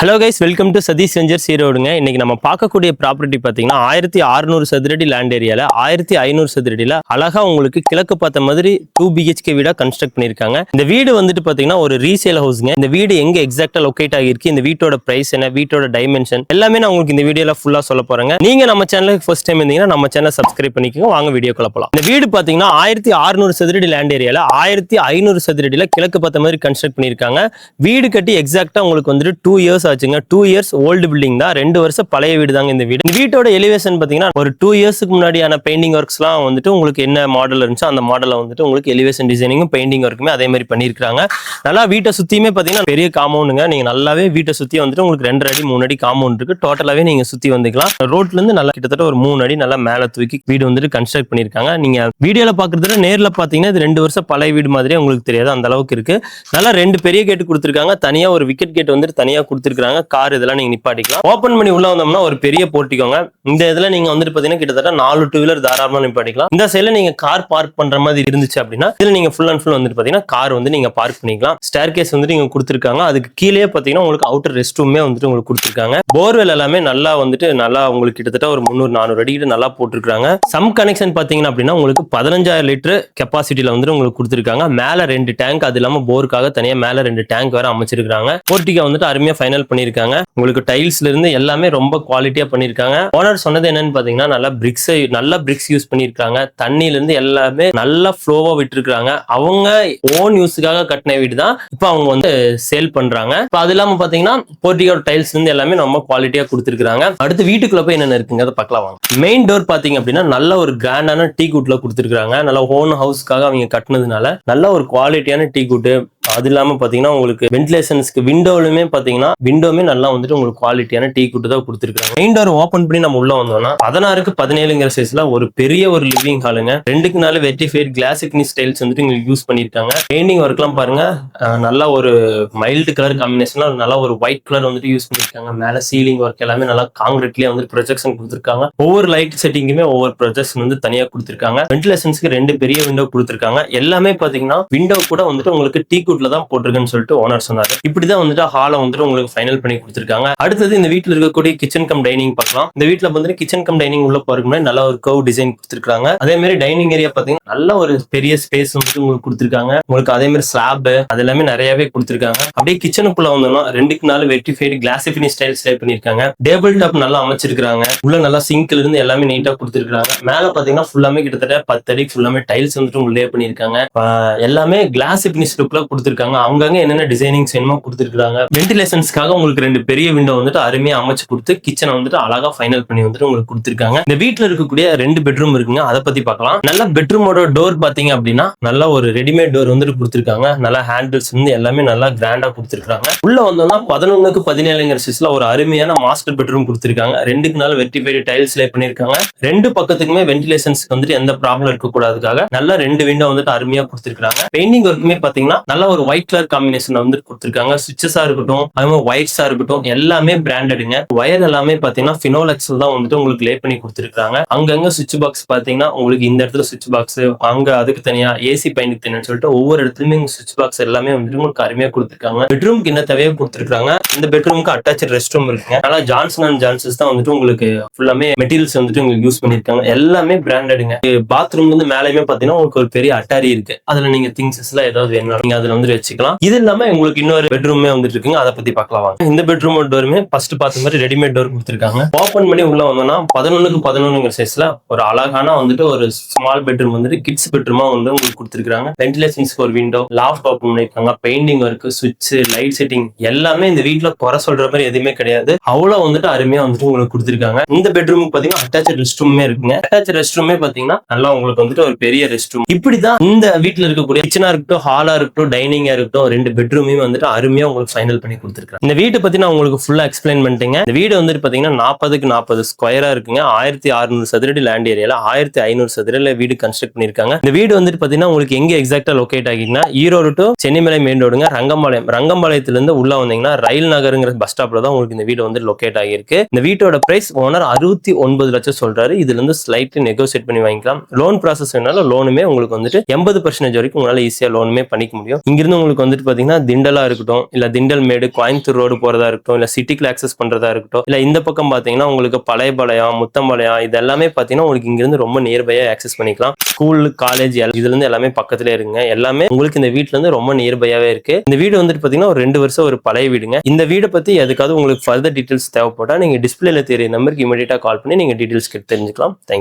Hello guys welcome to Satish செஞ்சர் சீரோடுங்க இன்னைக்கு நம்ம பார்க்கக்கூடிய ப்ராப்பர்ட்டி பார்த்தீங்கன்னா ஆயிரத்தி அறுநூறு சதுரடி லேண்ட் ஏரியாவில் ஆயிரத்தி ஐநூறு சதுரடியில் அழகா உங்களுக்கு கிழக்கு பார்த்த மாதிரி டூ பிஹெச்கே வீடா கன்ஸ்ட்ரக்ட் பண்ணியிருக்காங்க. இந்த வீடு வந்துட்டு பார்த்தீங்கன்னா ஒரு ரீசேல் ஹவுஸ்ங்க இந்த வீடு எங்க எக்ஸாக்டாக லொகேட் ஆகிருக்கு இந்த வீட்டோட ப்ரைஸ் என்ன? வீட்டோட டைமென்ஷன் எல்லாமே நான் உங்களுக்கு இந்த வீடியோவில் ஃபுல்லா சொல்ல போகிறேங்க நீங்க நம்ம சேனலுக்கு ஃபர்ஸ்ட் டைம் இருந்தீங்கன்னா நம்ம சேனல் சப்ஸ்கிரைப் பண்ணிக்கோங்க. வாங்க வீடியோ போலாம். இந்த வீடு பார்த்தீங்கன்னா ஆயிரத்தி அறுநூறு சதுரடி லேண்ட் ஏரியாவில் ஆயிரத்தி ஐநூறு சதுரடியில் கிழக்கு பார்த்த மாதிரி கன்ஸ்ட்ரக்ட் பண்ணியிருக்காங்க. வீடு கட்டி எக்ஸாக்டாக உங்களுக்கு வந்துட்டு டூ இயர்ஸ் ஆச்சுங்க டூ இயர்ஸ் ஓல்டு பில்டிங் தான். ரெண்டு வருஷம் பழைய வீடு தாங்க இந்த வீடு. இந்த வீட்டோட எலிவேஷன் பாத்தீங்கன்னா ஒரு டூ இயர்ஸ்க்கு முன்னாடியான பெயிண்டிங் ஒர்க்ஸ்லாம் வந்துட்டு உங்களுக்கு என்ன மாடல் இருந்துச்சோ அந்த மாடல்ல வந்துட்டு உங்களுக்கு எலிவேஷன் டிசைனிங்கும் பெயிண்டிங் ஒர்க்குமே அதே மாதிரி பண்ணியிருக்காங்க நல்லா வீட்டை சுத்தியுமே பாத்தீங்கன்னா பெரிய காம்பவுண்டுங்க நீங்க நல்லாவே வீட்டை சுத்தி வந்துட்டு உங்களுக்கு ரெண்டு அடி மூணு அடி காம்பவுண்ட் இருக்கு. டோட்டலாவே நீங்க சுத்தி வந்துக்கலாம். ரோட்ல இருந்து நல்லா கிட்டத்தட்ட ஒரு மூணு அடி நல்லா மேல தூக்கி வீடு வந்துட்டு கன்ஸ்ட்ரக்ட் பண்ணியிருக்காங்க. நீங்க வீடியோல பார்க்குறதுல நேர்ல பாத்தீங்கன்னா இது ரெண்டு வருஷம் பழைய வீடு மாதிரியே உங்களுக்கு தெரியாது. அந்த அளவுக்கு இருக்கு. நல்லா ரெண்டு பெரிய கேட்டு கொடுத்துருக்காங்க. தனியா ஒரு விக்கெட் கேட் வந்துட்டு தனியா கொடுத்துருக்காங்க. கார் இதெல்லாம் நீங்க நிப்பாட்டிக்கலாம். ஓப்பன் பண்ணி உள்ள வந்தோம்னா ஒரு பெரிய போட்டிக்கோங்க இந்த இதுல நீங்க வந்துட்டு பாத்தீங்கன்னா கிட்டத்தட்ட நாலு டூ வீலர் தாராளமா நிப்பாட்டிக்கலாம். இந்த சைடுல நீங்க கார் பார்க் பண்ற மாதிரி இருந்துச்சு அப்படின்னா இதுல நீங்க ஃபுல் அண்ட் ஃபுல் வந்துட்டு பாத்தீங்கன்னா கார் வந்து நீங்க பார்க் பண்ணிக்கலாம். ஸ்டேர் கேஸ் வந்து நீங்க கொடுத்துருக்காங்க. அதுக்கு கீழே பாத்தீங்கன்னா உங்களுக்கு அவுட்டர் ரெஸ்ட் ரூமே வந்துட்டு உங்களுக்கு கொடுத்துருக்காங்க. போர்வெல் எல்லாமே நல்லா வந்துட்டு நல்லா உங்களுக்கு கிட்டத்தட்ட ஒரு முந்நூறு நானூறு அடி கிட்ட நல்லா போட்டிருக்காங்க சம் கனெக்ஷன் பாத்தீங்கன்னா அப்படின்னா உங்களுக்கு பதினஞ்சாயிரம் லிட்டர் கெப்பாசிட்டியில வந்துட்டு உங்களுக்கு கொடுத்துருக்காங்க. மேல ரெண்டு டேங்க் அது இல்லாம போருக்காக தனியா மேல ரெண்டு டேங்க் வேற அமைச்சிருக்காங்க போர்ட்டிகா வந்துட்டு அருமையா ஃபைனல் பண்ணிருக்காங்க உங்களுக்கு டைல்ஸ்ல இருந்து எல்லாமே ரொம்ப குவாலிட்டியா பண்ணிருக்காங்க ஓனர் சொன்னது என்னன்னு பாத்தீங்கன்னா நல்லா பிரிக்ஸ் நல்ல பிரிக்ஸ் யூஸ் பண்ணியிருக்காங்க. தண்ணியில இருந்து எல்லாமே நல்லா ஃப்ளோவா விட்டுருக்காங்க அவங்க ஓன் யூஸுக்காக கட்டின வீடு தான். இப்போ அவங்க வந்து சேல் பண்றாங்க. இப்போ அது இல்லாம பாத்தீங்கன்னா போர்ட்டிகோட டைல்ஸ் இருந்து எல்லாமே ரொம்ப குவாலிட்டியா கொடுத்துருக்காங்க அடுத்து வீட்டுக்குள்ள போய் என்னென்ன இருக்குங்க அதை பார்க்கலாம் வாங்க. மெயின் டோர் பாத்தீங்க அப்படின்னா நல்ல ஒரு கிராண்டான டீ குட்ல கொடுத்துருக்காங்க நல்ல ஓன் ஹவுஸ்க்காக அவங்க கட்டினதுனால நல்ல ஒரு குவாலிட்டியான டீ குட்டு அது இல்லாம பாத்தீங்கன்னா உங்களுக்கு வென்டிலேஷன்ஸ்க்கு விண்டோலுமே பாத்தீங்கன்னா விண்டோமே நல்லா வந்துட்டு உங்களுக்கு குவாலிட்டியான டீ குட்டு தான் கொடுத்துருக்காங்க மெயின் டோர் ஓப்பன் பண்ணி நம்ம உள்ள வந்தோம்னா பதினாறுக்கு பதினேழுங்கிற சைஸ்ல ஒரு பெரிய ஒரு லிவிங் ஹாலுங்க ரெண்டுக்கு நாலு வெட்டிஃபைட் கிளாசிக்னி ஸ்டைல்ஸ் வந்துட்டு உங்களுக்கு யூஸ் பண்ணிருக்காங்க பெயிண்டிங் ஒர்க்லாம் பாருங்க நல்லா ஒரு மைல்டு கலர் காம்பினேஷன்ல நல்லா ஒரு ஒயிட் கலர் வந்துட்டு யூஸ் பண்ணிருக்காங்க மேல சீலிங் ஒர்க் எல்லாமே நல்லா காங்கிரீட்லயே வந்து ப்ரொஜெக்ஷன் கொடுத்துருக்காங்க. ஒவ்வொரு லைட் செட்டிங்குமே ஒவ்வொரு ப்ரொஜெக்ஷன் வந்து தனியா கொடுத்துருக்காங்க. வென்டிலேஷன்ஸ்க்கு ரெண்டு பெரிய விண்டோ கொடுத்துருக்காங்க. எல்லாமே பாத்தீங்கன்னா விண்டோ கூட வந்துட்டு உங்களுக்கு டீ குட்ல தான் போட்டிருக்குன்னு சொல்லிட்டு ஓனர் சொன்னாரு. இப்படிதான் வந்துட்டு ஹாலை வந்துட்டு உங்களுக்கு ஃபைனல் பண்ணி கொடுத்துருக்காங்க. அடுத்தது இந்த வீட்டில் இருக்கக்கூடிய கிச்சன் கம் டைனிங் பார்க்கலாம். இந்த வீட்டில் வந்துட்டு கிச்சன் கம் டைனிங் உள்ள போறதுக்கு நல்ல ஒரு கவ் டிசைன் கொடுத்துருக்காங்க. அதே மாதிரி டைனிங் ஏரியா பாத்தீங்கன்னா நல்ல ஒரு பெரிய ஸ்பேஸ் வந்துட்டு உங்களுக்கு கொடுத்துருக்காங்க. உங்களுக்கு அதே மாதிரி ஸ்லாப் அது எல்லாமே நிறையவே கொடுத்துருக்காங்க. அப்படியே கிச்சனுக்குள்ள வந்தோம்னா ரெண்டுக்கு நாலு வெட்டிஃபைடு ஃபினிஷ் ஸ்டைல் ஸ்டே பண்ணியிருக்காங்க. டேபிள் டாப் நல்லா அமைச்சிருக்காங்க உள்ள நல்லா சிங்க்ல இருந்து எல்லாமே நீட்டா கொடுத்துருக்காங்க மேல பாத்தீங்கன்னா ஃபுல்லாமே கிட்டத்தட்ட பத்து அடி ஃபுல்லாமே டைல்ஸ் வந்துட்டு உங்களுக்கு லே பண்ணிருக்காங்க எல்லாமே கிளாஸ் ஃபினிஷ் லுக்ல கொடுத்துருக்காங்க. அங்கங்க என்னென்ன டிசைனிங்ஸ் வேணுமோ கொடுத்துருக்காங்க வென்டிலேஷன்ஸ்க்காக உங்களுக்கு ரெண்டு பெரிய விண்டோ வந்துட்டு அருமையாக அமைச்சு கொடுத்து கிச்சனை வந்துட்டு அழகா ஃபைனல் பண்ணி வந்துட்டு உங்களுக்கு கொடுத்துருக்காங்க. இந்த வீட்டில் இருக்கக்கூடிய ரெண்டு பெட்ரூம் இருக்குங்க. அதை பத்தி பார்க்கலாம். நல்ல பெட்ரூமோட டோர் பாத்தீங்க அப்படின்னா நல்ல ஒரு ரெடிமேட் டோர் வந்துட்டு கொடுத்துருக்காங்க. நல்லா ஹேண்டில்ஸ் வந்து எல்லாமே நல்லா கிராண்டா கொடுத்துருக்காங்க உள்ள வந்தோம்னா பதினொன்றுக்கு பதினேழுங்கிற சிஸ்ல ஒரு அருமையான மாஸ்டர் பெட்ரூம் கொடுத்துருக்காங்க. ரெண்டுக்கு நாள் வெட்டிஃபைடு டைல்ஸ் லே பண்ணிருக்காங்க ரெண்டு பக்கத்துக்குமே வென்டிலேஷன்ஸ்க்கு வந்துட்டு எந்த ப்ராப்ளம் இருக்கக்கூடாதுக்காக நல்ல ரெண்டு விண்டோ வந்துட்டு அருமையா கொடுத்துருக்காங்க பெயிண்டிங் ஒர்க்குமே பாத்தீங்கன்னா நல்ல ஒரு ஒயிட் கலர் காம்பினேஷன் வந்து கொடுத்துருக்காங்க. சுவிச்சஸாக இருக்கட்டும் அது மாதிரி லைட்ஸா இருக்கட்டும் எல்லாமே பிராண்டடுங்க ஒயர் எல்லாமே பாத்தீங்கன்னா ஃபினோலெக்ஸ்ல தான் வந்துட்டு உங்களுக்கு லே பண்ணி கொடுத்துருக்காங்க அங்கங்க சுவிட்ச் பாக்ஸ் பாத்தீங்கன்னா உங்களுக்கு இந்த இடத்துல சுவிட்ச் பாக்ஸ் அங்க அதுக்கு தனியா ஏசி பயணிக்கு தனியா சொல்லிட்டு ஒவ்வொரு இடத்துலயுமே சுவிட்ச் பாக்ஸ் எல்லாமே வந்துட்டு உங்களுக்கு அருமையா கொடுத்துருக்காங்க. பெட்ரூம்க்கு என்ன தேவையோ கொடுத்துருக்காங்க இந்த பெட்ரூமுக்கு அட்டாச் ரெஸ்ட் ரூம் இருக்குங்க. அதனால ஜான்சன் அண்ட் ஜான்சன்ஸ் தான் வந்துட்டு உங்களுக்கு ஃபுல்லாமே மெட்டீரியல்ஸ் வந்துட்டு உங்களுக்கு யூஸ் பண்ணிருக்காங்க எல்லாமே பிராண்டடுங்க பாத்ரூம் வந்து மேலேயுமே பாத்தீங்கன்னா உங்களுக்கு ஒரு பெரிய அட்டாரி இருக்கு. அதுல நீங்க திங்ஸஸ் எல்லாம் ஏதாவது வேணும் நீங்க அதுல வந்து வச்சுக்கலாம். இது இல்லாம உங்களுக்கு இன்னொரு பெட்ரூமே வந்துட்டு இருக்குங்க. அதை பத்தி பார்க்கலாம்? வாங்க இந்த பெட்ரூம் டோருமே ஃபர்ஸ்ட் பார்த்த மாதிரி ரெடிமேட் டோர் கொடுத்துருக்காங்க. ஓப்பன் பண்ணி உள்ள வந்தோம்னா பதினொன்னுக்கு பதினொன்னுங்கிற சைஸ்ல ஒரு அழகான வந்துட்டு ஒரு ஸ்மால் பெட்ரூம் வந்துட்டு கிட்ஸ் பெட்ரூமா வந்து உங்களுக்கு கொடுத்துருக்காங்க வென்டிலேஷன்ஸ்க்கு ஒரு விண்டோ லாஃப்ட் ஓப்பன் பண்ணிருக்காங்க பெயிண்டிங் ஒர்க் சுவிட்ச் லைட் செட்டிங் எல்லாமே இந்த வீட்டுல குறை சொல்ற மாதிரி எதுவுமே கிடையாது. அவ்வளவு வந்துட்டு அருமையா வந்துட்டு உங்களுக்கு கொடுத்துருக்காங்க. இந்த பெட்ரூமுக்கு பாத்தீங்கன்னா அட்டாச் ரெஸ்ட் ரூமே இருக்குங்க. அட்டாச் ரெஸ்ட் ரூமே பாத்தீங்கன்னா நல்லா உங்களுக்கு வந்துட்டு ஒரு பெரிய ரெஸ்ட் ரூம் இப்படிதான் இந்த வீட்ல இருக்கக்கூடிய கிச்சனா இருக்கட்டும் ஹாலா இருக்கட்டும் டைனிங்கா இருக்கட்டும் ரெண்டு பெட்ரூமே வந்துட்டு அருமையா உங்களுக்கு ஃபைனல் பண்ணி கொடுத்துருக்காங்க இந்த வீட்டை பத்தி நான் உங்களுக்கு ஃபுல்லா எக்ஸ்பிளைன் பண்ணிட்டேங்க. இந்த வீடு வந்துட்டு பாத்தீங்கன்னா நாற்பதுக்கு நாற்பது ஸ்கொயரா இருக்குங்க. ஆயிரத்தி அறுநூறு சதுரடி லேண்ட் ஏரியால ஆயிரத்தி ஐநூறு சதுரல வீடு கன்ஸ்ட்ரக்ட் பண்ணிருக்காங்க. இந்த வீடு வந்துட்டு பாத்தீங்கன்னா உங்களுக்கு எங்க எக்ஸாக்டா லொகேட் ஆகிங்கன்னா ஈரோடு டு சென்னிமலை மெயின் ரோடுங்க ரங்கம்பாளையம் ரங்கம்பாளையத்துல இருந்து உள்ள வந்தீங்கன்னா ரயில் நகருங்கிற பஸ் ஸ்டாப்ல தான் உங்களுக்கு இந்த வீடு வந்து லொகேட் ஆகியிருக்கு. இந்த வீட்டோட பிரைஸ் ஓனர் அறுபத்தி ஒன்பது லட்சம் சொல்றாரு. இதுல இருந்து ஸ்லைட்லி நெகோசியேட் பண்ணி வாங்கிக்கலாம். லோன் ப்ராசஸ் வேணாலும் லோனுமே உங்களுக்கு வந்துட்டு எண்பது பர்சன்டேஜ் வரைக்கும் உங்களால ஈஸியா லோனுமே பண்ணிக்க முடியும். இங்கிருந்து உங்களுக்கு வந்துட்டு பாத்தீங்கன்னா திண்டலா இருக்கட்டும் இல்ல திண்டல் மேடு கோயம்புத்தூர் ரோடு ரோடு போறதா இருக்கட்டும் இல்ல சிட்டிக்குள்ள ஆக்சஸ் பண்றதா இருக்கட்டும் இல்ல இந்த பக்கம் பாத்தீங்கன்னா உங்களுக்கு பழையபாளையம் முத்தம்பாளையம் இது எல்லாமே பாத்தீங்கன்னா உங்களுக்கு இங்க இருந்து ரொம்ப நியர்பையா ஆக்சஸ் பண்ணிக்கலாம். ஸ்கூல் காலேஜ் இதுல இருந்து எல்லாமே பக்கத்துல இருக்குங்க எல்லாமே உங்களுக்கு இந்த வீட்ல இருந்து ரொம்ப நியர்பையாவே இருக்கு. இந்த வீடு வந்துட்டு பாத்தீங்கன்னா ஒரு ரெண்டு வருஷம் ஒரு பழைய வீடுங்க. இந்த வீடை பத்தி எதுக்காவது உங்களுக்கு ஃபர்தர் டீடைல்ஸ் தேவைப்பட்டா நீங்க டிஸ்பிளேல தெரிய நம்பருக்கு இமீடியட்டா கால் பண்ணி நீங்க டீடைல்ஸ் தெரிஞ்சுக்கலாம். தேங்க்யூ